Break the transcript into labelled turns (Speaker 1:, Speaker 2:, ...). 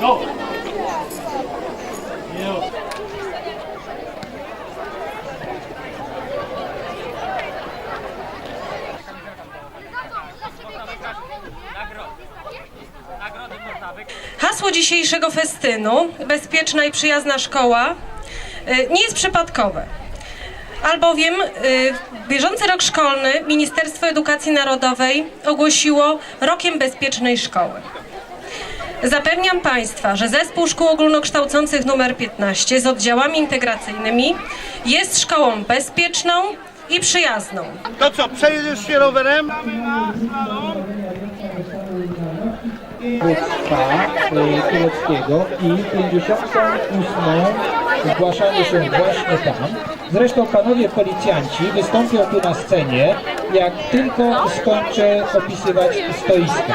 Speaker 1: Go! Już.
Speaker 2: Hasło dzisiejszego festynu, bezpieczna i przyjazna szkoła, y, nie jest przypadkowe. Albowiem y, bieżący rok szkolny Ministerstwo Edukacji Narodowej ogłosiło rokiem bezpiecznej szkoły. Zapewniam Państwa, że Zespół Szkół Ogólnokształcących nr 15 z oddziałami integracyjnymi jest szkołą bezpieczną i przyjazną.
Speaker 3: To co, przejedziesz się rowerem?
Speaker 4: tureckiego i 58 zgłaszają się właśnie tam. Zresztą panowie policjanci wystąpią tu na scenie, jak tylko skończę opisywać stoiska.